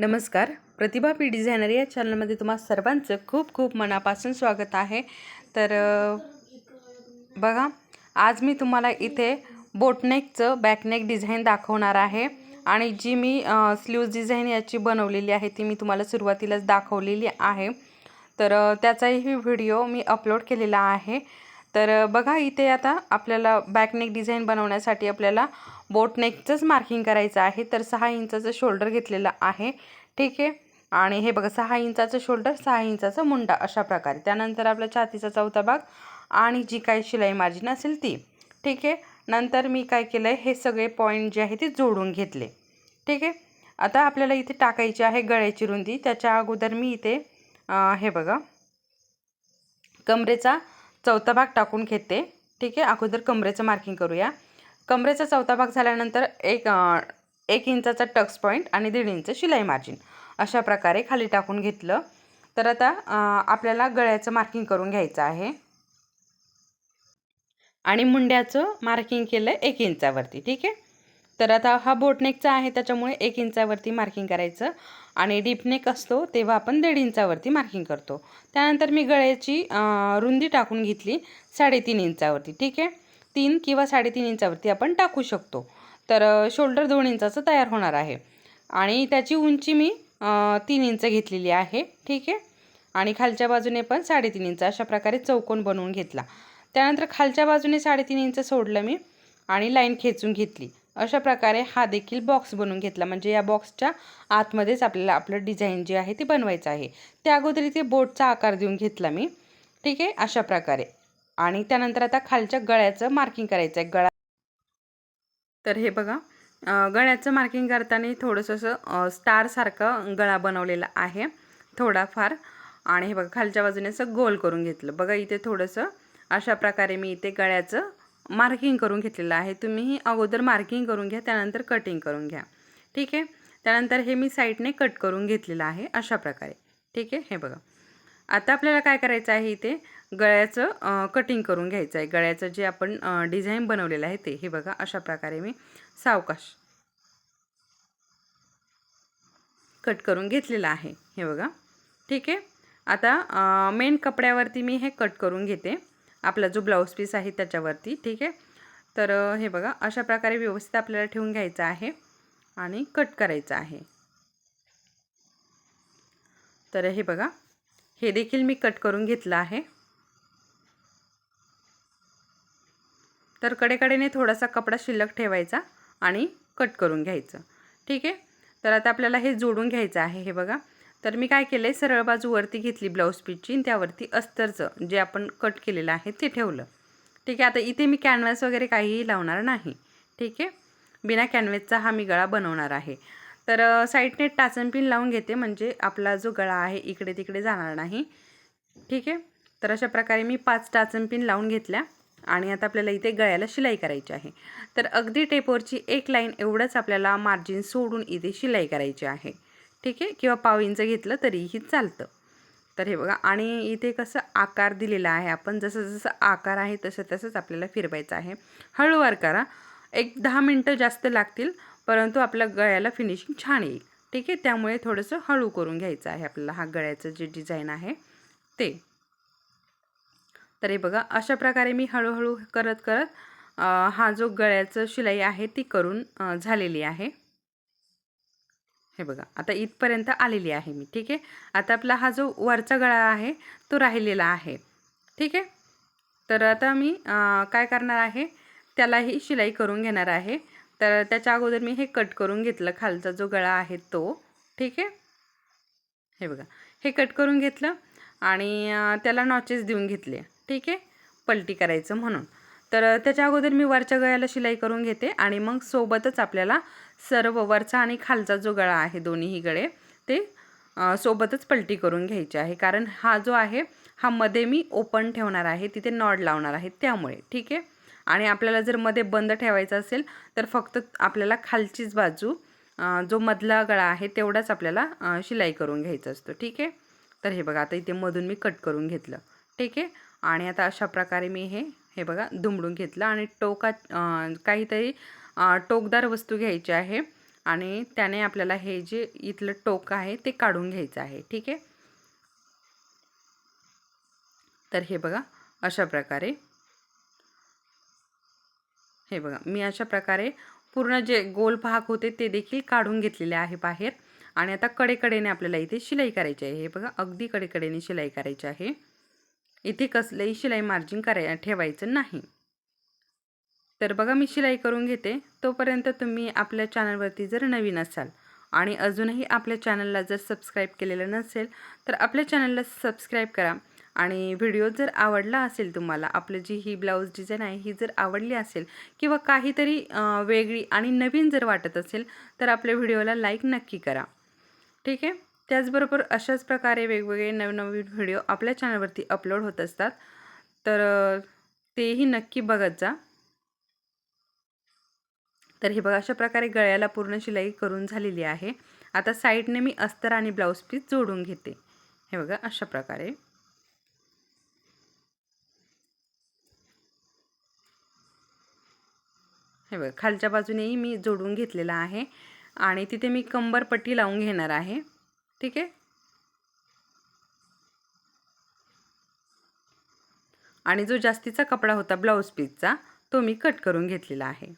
नमस्कार. प्रतिभा P designer या चॅनलमध्ये तुम्हा सर्वांचं खूप खूप मनापासून स्वागत आहे. तर बघा आज मी तुम्हाला इथे बोटनेकचं बॅकनेक डिझाईन दाखवणार आहे आणि जी मी स्लीव्ज डिझाईन याची बनवलेली आहे ती मी तुम्हाला सुरुवातीलाच दाखवलेली आहे. तर त्याचाही व्हिडिओ मी अपलोड केलेला आहे. तर बघा इथे आता आपल्याला बॅकनेक डिझाईन बनवण्यासाठी आपल्याला बोटनेकचंच मार्किंग करायचं आहे. तर सहा इंचाचं शोल्डर घेतलेलं आहे. ठीक आहे? आणि हे बघा सहा इंचाचं शोल्डर सहा इंचाचा मुंडा अशा प्रकारे. त्यानंतर आपला छातीचा चौथा भाग आणि जी काही शिलाई मार्जिन असेल ती. ठीक आहे? नंतर मी काय केलं आहे हे सगळे पॉईंट जे आहे ते जोडून घेतले. ठीक आहे? आता आपल्याला इथे टाकायची आहे गळ्याची रुंदी. त्याच्या अगोदर मी इथे हे बघा कमरेचा चौथा भाग टाकून घेते. ठीक आहे? अगोदर कमरेचं मार्किंग करूया. कमरेचा चौथा भाग झाल्यानंतर एक एक इंचाचा टक्स पॉईंट आणि दीड इंच शिलाई मार्जिन अशा प्रकारे खाली टाकून घेतलं. तर आता आपल्याला गळ्याचं मार्किंग करून घ्यायचं आहे. आणि मुंड्याचं मार्किंग केलं एक इंचावरती ठीक आहे? तर आता हा बोटनेकचा आहे त्याच्यामुळे एक इंचावरती मार्किंग करायचं. आणि डीपनेक असतो तेव्हा आपण दीड इंचावरती मार्किंग करतो. त्यानंतर मी गळ्याची रुंदी टाकून घेतली साडेतीन इंचावरती ठीक आहे? तीन किंवा साडेतीन इंचावरती आपण टाकू शकतो. तर शोल्डर दोन इंचाचं तयार होणार आहे. आणि त्याची उंची मी तीन इंच घेतलेली आहे. ठीक आहे? आणि खालच्या बाजूने पण साडेतीन इंच अशा प्रकारे चौकोन बनवून घेतला. त्यानंतर खालच्या बाजूने साडेतीन इंच सोडलं मी आणि लाईन खेचून घेतली. अशा प्रकारे हा देखील बॉक्स बनवून घेतला. म्हणजे या बॉक्सच्या आतमध्येच आपल्याला आपलं डिझाईन जे आहे ते बनवायचं आहे. त्या अगोदर इथे बोटचा आकार देऊन घेतला मी. ठीक आहे? अशा प्रकारे. आणि त्यानंतर आता खालच्या गळ्याचं मार्किंग करायचं आहे गळा तर हे बघा गळ्याचं मार्किंग करताना थोडंसं असं स्टारसारखं गळा बनवलेला आहे थोडाफार. आणि हे बघा खालच्या बाजूने असं गोल करून घेतलं. बघा इथे थोडंसं अशा प्रकारे मी इथे गळ्याचं मार्किंग करून घेतलेलं आहे. तुम्हीही अगोदर मार्किंग करून घ्या त्यानंतर कटिंग करून घ्या. ठीक आहे? त्यानंतर हे मी साईडने कट करून घेतलेलं आहे अशा प्रकारे. ठीक आहे? हे बघा. आता आपल्याला काय करायचं आहे इथे? गळ्याचं कटिंग करून घ्यायचं आहे. गळ्याचं जे आपण डिझाईन बनवलेलं आहे ते. हे बघा अशा प्रकारे मी सावकाश कट करून घेतलेलं आहे. हे बघा. ठीक आहे? आता मेन कपड्यावरती मी हे कट करून घेते. आपला जो ब्लाऊज पीस आहे त्याच्यावरती. ठीक आहे? तर हे बघा. अशा प्रकारे व्यवस्थित आपल्याला ठेवून घ्यायचं आहे आणि कट करायचं आहे. तर हे बघा. हे देखील मी कट करून घेतलं आहे. तर कडेकडेने थोडासा कपडा शिल्लक ठेवायचा आणि कट करून घ्यायचं. ठीक आहे? तर आता आपल्याला हे जोडून घ्यायचं आहे हे बघा. तर मी काय केलं आहे सरळ बाजू वरती घेतली ब्लाऊज पीसची आणि त्यावरती अस्तरचं जे आपण कट केलेलं आहे ते ठेवलं. ठीक आहे? आता इथे मी कॅनव्हास वगैरे काहीही लावणार नाही. ठीक आहे? बिना कॅनव्हासचा हा मी गळा बनवणार आहे. तर साईडने टाचन पिन लावून घेते म्हणजे आपला जो गळा आहे इकडे तिकडे जाणार नाही. ठीक आहे? तर अशा प्रकारे मी पाच टाचन पिन लावून घेतल्या. आणि आता आपल्याला इथे गळ्याला शिलाई करायची आहे. तर अगदी टेपवरची एक लाईन एवढंच आपल्याला मार्जिन सोडून इथे शिलाई करायची आहे. ठीक आहे? किंवा पाव इंच घेतलं तरीही चालतं. तर हे बघा आणि इथे कसं आकार दिलेला आहे आपण जसं जसं आकार आहे तसं तसंच आपल्याला फिरवायचं आहे. हळूवार करा. एक दहा मिनटं जास्त लागतील परंतु आपल्या गळ्याला फिनिशिंग छान येईल. ठीक आहे? त्यामुळे थोडंसं हळू करून घ्यायचं आहे आपल्याला हा गळ्याचं जे डिझाईन आहे ते. तर हे बघा अशा प्रकारे मी हळूहळू करत करत हा जो गळ्याचं शिलाई आहे ती करून झालेली आहे. हे बघा आता इथपर्यंत आलेली आहे मी ठीक आहे? आता आपला हा जो वरचा गळा आहे तो राहिलेला आहे ठीक आहे? तर आता मी काय करणार आहे? त्यालाही शिलाई करून घेणार आहे. तर त्याच्या अगोदर मी हे कट करून घेतलं खालचा जो गळा आहे तो ठीक आहे? हे बघा हे कट करून घेतलं आणि त्याला नॉचेस देऊन घेतले. ठीक आहे? पलटी करायचं म्हणून. तर त्याच्या अगोदर मी वरच्या गळ्याला शिलाई करून घेते आणि मग सोबतच आपल्याला सर्व वरचा आणि खालचा जो गळा आहे दोन्हीही गळे ते सोबतच पलटी करून घ्यायचे आहे. कारण हा जो आहे हा मध्ये मी ओपन ठेवणार आहे तिथे नॉड लावणार आहे त्यामुळे. ठीक आहे? आणि आपल्याला जर मध्ये बंद ठेवायचं असेल तर फक्त आपल्याला खालचीच बाजू जो मधला गळा आहे तेवढाच आपल्याला शिलाई करून घ्यायचा असतो. ठीक आहे? तर हे बघा आता इथे मधून मी कट करून घेतलं. ठीक आहे? आणि आता अशा प्रकारे मी हे हे बघा दुमडून घेतलं आणि टोका काहीतरी टोकदार वस्तू घ्यायची आहे आणि त्याने आपल्याला हे जे इथलं टोक आहे ते काढून घ्यायचं आहे ठीक आहे? तर हे बघा अशा प्रकारे. हे बघा मी अशा प्रकारे पूर्ण जे गोल भाग होते ते देखील काढून घेतलेले आहे बाहेर आणि आता कडेकडेने आपल्याला इथे शिलाई करायची आहे. हे बघा अगदी कडेकडेने शिलाई करायची आहे. इथे कसलंही शिलाई मार्जिन कराय ठेवायचं नाही. तर बघा मी शिलाई करून घेते. तोपर्यंत तुम्ही आपल्या चॅनलवरती जर नवीन असाल आणि अजूनही आपल्या चॅनलला जर सबस्क्राईब केलेलं नसेल तर आपल्या चॅनलला सबस्क्राईब करा. आणि व्हिडिओ जर आवडला असेल तुम्हाला आपलं जी ही ब्लाऊज डिझाईन आहे ही जर आवडली असेल किंवा काहीतरी वेगळी आणि नवीन जर वाटत असेल तर आपल्या व्हिडिओला लाईक नक्की करा. ठीक आहे? त्याचबरोबर अशाच प्रकारे वेगवेगळे नवनवीन व्हिडिओ आपल्या चॅनलवरती अपलोड होत असतात. तर तेही नक्की बघत जा. तर हे बघा अशा प्रकारे गळ्याला पूर्ण शिलाई करून झालेली आहे. आता साईडने मी अस्तर आणि ब्लाऊज पीस जोडून घेते. हे बघा अशा प्रकारे. हे बघा खालच्या बाजूनेही मी जोडून घेतलेला आहे. आणि तिथे मी कंबरपट्टी लावून घेणार आहे. ठीक आहे? आणि जो जास्तीचा कपडा होता ब्लाऊज पीसचा तो मी कट करून घेतलेला आहे.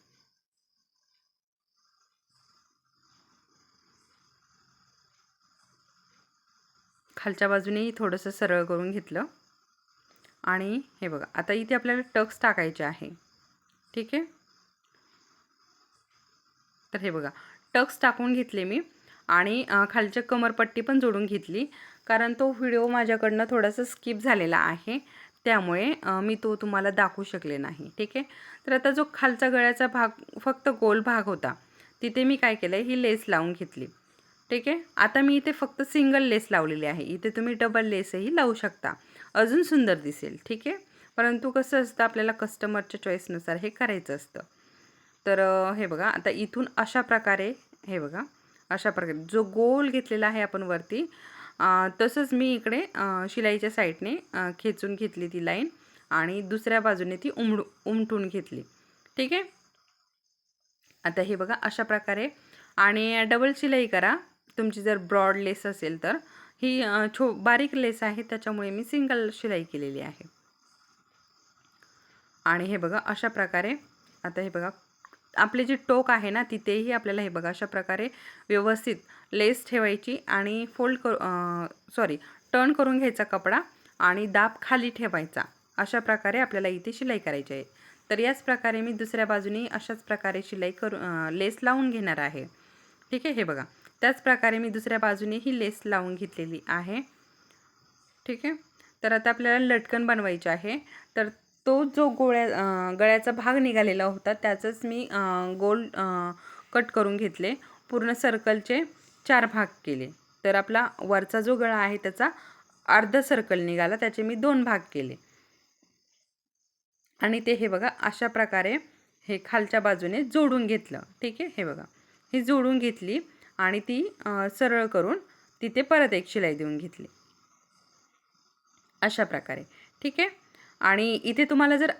खालच्या बाजूनेही थोडंसं सरळ करून घेतलं. आणि हे बघा आता इथे आपल्याला टक्स टाकायचे आहे. ठीक आहे? तर हे बघा टक्स टाकून घेतले मी. आणि खालच्या कमरपट्टी पण जोडून घेतली. कारण तो व्हिडिओ माझ्याकडनं थोडासा स्किप झालेला आहे. त्यामुळे मी तो तुम्हाला दाखवू शकले नाही. ठीक आहे? तर आता जो खालचा गळ्याचा भाग फक्त गोल भाग होता तिथे मी काय केलं ही लेस लावून घेतली. ठीक आहे? आता मी इथे फक्त सिंगल लेस लावलेली आहे. इथे तुम्ही डबल लेसही लावू शकता. अजून सुंदर दिसेल. ठीक आहे? परंतु कसं असतं आपल्याला कस्टमरच्या चॉईसनुसार हे करायचं असतं. तर हे बघा आता इथून अशा प्रकारे हे बघा अशा प्रकारे. जो गोल घेतलेला आहे आपण वरती तसंच मी इकडे शिलाईच्या साईडने खेचून घेतली ती लाईन आणि दुसऱ्या बाजूने ती उमडू उमटून घेतली. ठीक आहे? आता हे बघा अशा प्रकारे. आणि डबल शिलाई करा. तुमची जर ब्रॉड लेस असेल तर. ही छो बारीक लेस आहे त्याच्यामुळे मी सिंगल शिलाई केलेली आहे. आणि हे बघा अशा प्रकारे. आता हे बघा आपले जे टोक आहे ना तिथेही आपल्याला हे बघा अशा प्रकारे व्यवस्थित लेस ठेवायची आणि फोल्ड करू सॉरी टर्न करून घ्यायचा कपडा आणि दाब खाली ठेवायचा. अशा प्रकारे आपल्याला इथे शिलाई करायची आहे. तर याच प्रकारे मी दुसऱ्या बाजूने अशाच प्रकारे शिलाई करू लेस लावून घेणार आहे. ठीक आहे हे बघा. त्याच प्रकारे मी दुसऱ्या बाजूने ही लेस लावून घेतलेली आहे. ठीक आहे? तर आता आपल्याला लटकन बनवायचे आहे. तर तो जो गोळ्या गळ्याचा भाग निघालेला होता त्याचंच मी गोल कट करून घेतले. पूर्ण सर्कलचे चार भाग केले. तर आपला वरचा जो गळा आहे त्याचा अर्ध सर्कल निघाला. त्याचे मी दोन भाग केले. आणि ते हे बघा अशा प्रकारे हे खालच्या बाजूने जोडून घेतलं. ठीक आहे? हे बघा. ही जोडून घेतली आणि ती सरळ करून तिथे परत एक शिलाई देऊन घेतली. अशा प्रकारे. ठीक आहे? आणि इथे तुम्हाला जर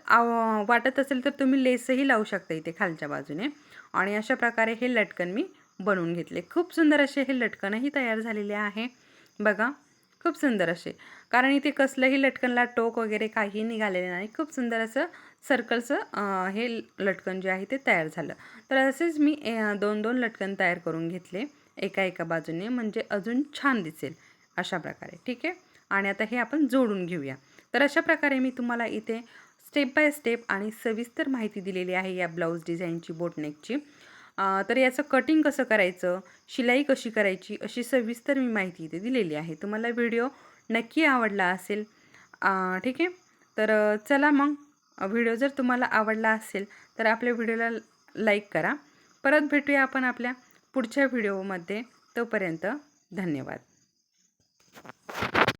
वाटत असेल तर तुम्ही लेसही लावू शकता इथे खालच्या बाजूने. आणि अशा प्रकारे हे लटकन मी बनवून घेतले. खूप सुंदर असे हे लटकनही तयार झालेले आहे. बघा खूप सुंदर असे. कारण इथे कसलंही लटकनला टोक वगैरे काही निघालेले नाही. खूप सुंदर असं सर्कलचं हे लटकन जे आहे ते तयार झालं. तर असेच मी दोन दोन लटकन तयार करून घेतले. एका एका बाजूने. म्हणजे अजून छान दिसेल अशा प्रकारे. ठीक आहे? आणि आता हे आपण जोडून घेऊया. तर अशा प्रकारे मी तुम्हाला इथे स्टेप बाय स्टेप आणि सविस्तर माहिती दिलेली आहे या ब्लाऊज डिझाईनची बोटनेकची तर याचं कटिंग कसं करायचं शिलाई कशी करायची अशी सविस्तर मी माहिती इथे दिलेली आहे. तुम्हाला व्हिडिओ नक्की आवडला असेल ठीक आहे? तर चला मग व्हिडिओ जर तुम्हाला आवडला असेल तर आपल्या व्हिडिओला लाईक करा. परत भेटूया आपण आपल्या पुढच्या व्हिडिओमध्ये तोपर्यंत धन्यवाद.